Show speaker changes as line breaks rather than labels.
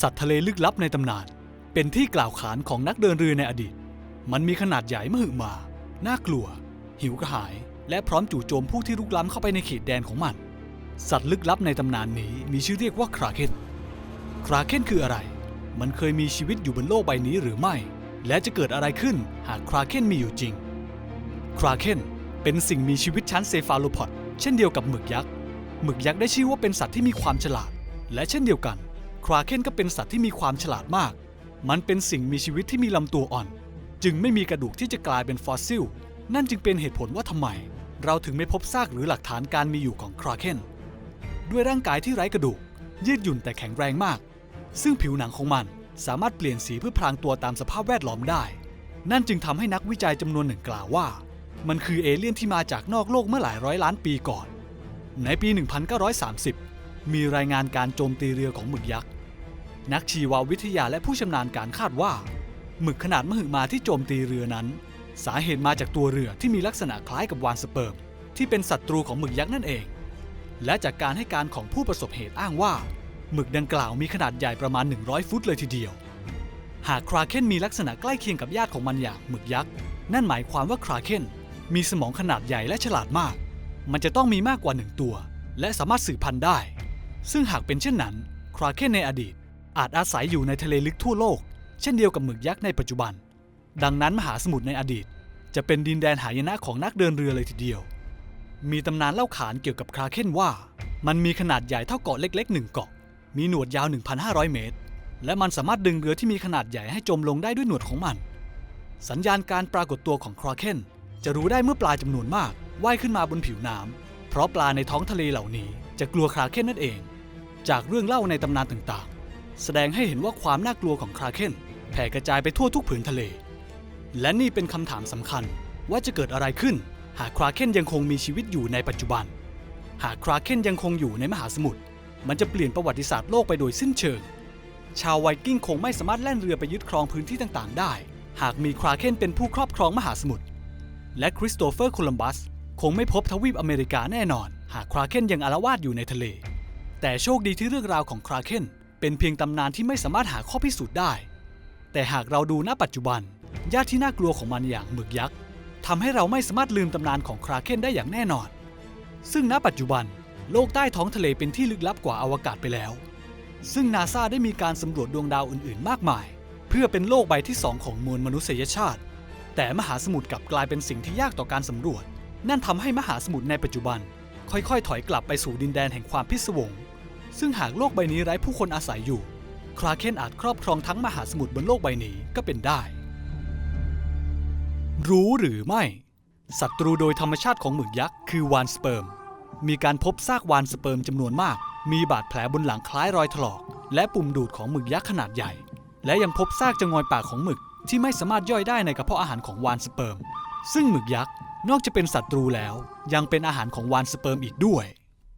สัตว์ทะเลลึกลับในตำนาน เป็นที่กล่าวขานของนักเดินเรือในอดีต มันมีขนาดใหญ่มหึมา น่ากลัว หิวกระหาย และพร้อมจู่โจมผู้ที่ลุกล้ำเข้าไปในเขตแดนของมัน สัตว์ลึกลับในตำนานนี้มีชื่อเรียกว่าคราเคนคราเคนคืออะไร มันเคยมีชีวิตอยู่บนโลกใบนี้หรือไม่ และจะเกิดอะไรขึ้นหากคราเคนมีอยู่จริง คราเคนเป็นสิ่งมีชีวิตชั้นเซฟาโลพอดเช่นเดียวกับหมึกยักษ์ หมึกยักษ์ได้ชื่อว่าเป็นสัตว์ที่มีความฉลาด และเช่นเดียวกัน คราเคนก็เป็นสัตว์ที่มีความฉลาดมาก มันเป็นสิ่งมีชีวิตที่มีลำตัวอ่อน จึงไม่มีกระดูกที่จะกลายเป็นฟอสซิล นั่นจึงเป็นเหตุผลว่าทำไม เราถึงไม่พบซากหรือหลักฐานการมีอยู่ของคราเคนด้วยร่างกายที่ไร้กระดูก ยืดหยุ่นแต่แข็งแรงมาก ซึ่งผิวหนังของมันสามารถเปลี่ยนสีเพื่อพรางตัวตามสภาพแวดล้อมได้ นั่นจึงทำให้นักวิจัยจำนวนหนึ่งกล่าวว่า มันคือเอเลี่ยนที่มาจากนอกโลกเมื่อหลายร้อยล้านปีก่อน ในปี 1930 มีรายงานการโจมตีเรือของหมึกยักษ์ นักชีววิทยาและผู้ชำนาญการคาดว่า หมึกขนาดมหึมาที่โจมตีเรือนั้น สาเหตุมาจากตัวเรือที่มีลักษณะคล้ายกับวานสเปิร์มที่เป็นศัตรูของหมึกยักษ์นั่นเอง และจากการให้การของผู้ประสบเหตุอ้างว่า หมึกดังกล่าวมีขนาดใหญ่ประมาณ 100 ฟุตเลยทีเดียว หากคราเคนมีลักษณะใกล้เคียงกับญาติของมันอย่างหมึกยักษ์นั่นหมายความว่าคราเคนมีสมองขนาดใหญ่และฉลาดมาก มันจะต้องมีมากกว่าหนึ่งตัว และสามารถสืบพันธุ์ได้ ซึ่งหากเป็นเช่นนั้น คราเคนในอดีต อาจอาศัยอยู่ในทะเลลึกทั่วโลก เช่นเดียวกับหมึกยักษ์ในปัจจุบัน ดังนั้นมหาสมุทรในอดีต จะเป็นดินแดนหายนะของนักเดินเรือเลยทีเดียว มีตำนานเล่าขานเกี่ยวกับคราเคนว่า มันมีขนาดใหญ่เท่าเกาะเล็กๆหนึ่งเกาะ มีหนวดยาว 1,500 เมตร และมันสามารถดึงเรือที่มีขนาดใหญ่ให้จมลงได้ด้วยหนวดของมัน สัญญาณการปรากฏตัวของคราเคนจะรู้ได้เมื่อปลาจำนวนมากว่ายขึ้นมาบนผิวน้ำเพราะปลาในท้องทะเลเหล่านี้จะกลัวคราเคนนั่นเอง จากเรื่องเล่าในตำนานต่างๆ แสดงให้เห็นว่าความน่ากลัวของคราเคนแผ่กระจายไปทั่วทุกผืนทะเล และนี่เป็นคำถามสำคัญว่าจะเกิดอะไรขึ้น หากคราเคนยังคงมีชีวิตอยู่ในปัจจุบัน หากคราเคนยังคงอยู่ในมหาสมุทรมันจะเปลี่ยนประวัติศาสตร์โลกไปโดยสิ้นเชิง ชาวไวกิ้งคงไม่สามารถแล่นเรือไปยึดครองพื้นที่ต่างๆ ได้ หากมีคราเคนเป็นผู้ครอบครองมหาสมุทรและคริสโตเฟอร์โคลัมบัสคงไม่พบทวีปอเมริกาแน่นอน หากคราเคนยังอาละวาดอยู่ในทะเล แต่โชคดีที่เรื่องราวของคราเคนเป็นเพียงตำนานที่ไม่สามารถหาข้อพิสูจน์ได้ แต่หากเราดูณปัจจุบันญาติที่น่ากลัวของมันอย่างหมึกยักษ์ทำให้เราไม่สามารถลืมตำนานของคราเคนได้อย่างแน่นอน ซึ่งณปัจจุบันโลกใต้ท้องทะเลเป็นที่ลึกลับกว่าอวกาศไปแล้ว ซึ่งนาซาได้มีการสำรวจดวงดาวอื่นๆ มากมาย เพื่อเป็นโลกใบที่สองของมวลมนุษยชาติ แต่มหาสมุทรกลับกลายเป็นสิ่งที่ยากต่อการสำรวจ นั่นทำให้มหาสมุทรในปัจจุบัน ค่อยๆ ถอยกลับไปสู่ดินแดนแห่งความพิศวง ซึ่งหากโลกใบนี้ไร้ผู้คนอาศัยอยู่ คราเคนอาจครอบครองทั้งมหาสมุทรบนโลกใบนี้ก็เป็นได้ รู้หรือไม่ ศัตรูโดยธรรมชาติของหมึกยักษ์คือวานสเปิร์ม มีการพบซากวานสเปิร์มจำนวนมาก มีบาดแผลบนหลังคล้ายรอยถลอก และปุ่มดูดของหมึกยักษ์ขนาดใหญ่ และยังพบซากจงอยปากของหมึกที่ไม่สามารถย่อยได้ในกระเพาะอาหารของวานสเปิร์ม ซึ่งหมึกยักษ์นอกจะเป็นศัตรูแล้ว ยังเป็นอาหารของวานสเปิร์มอีกด้วย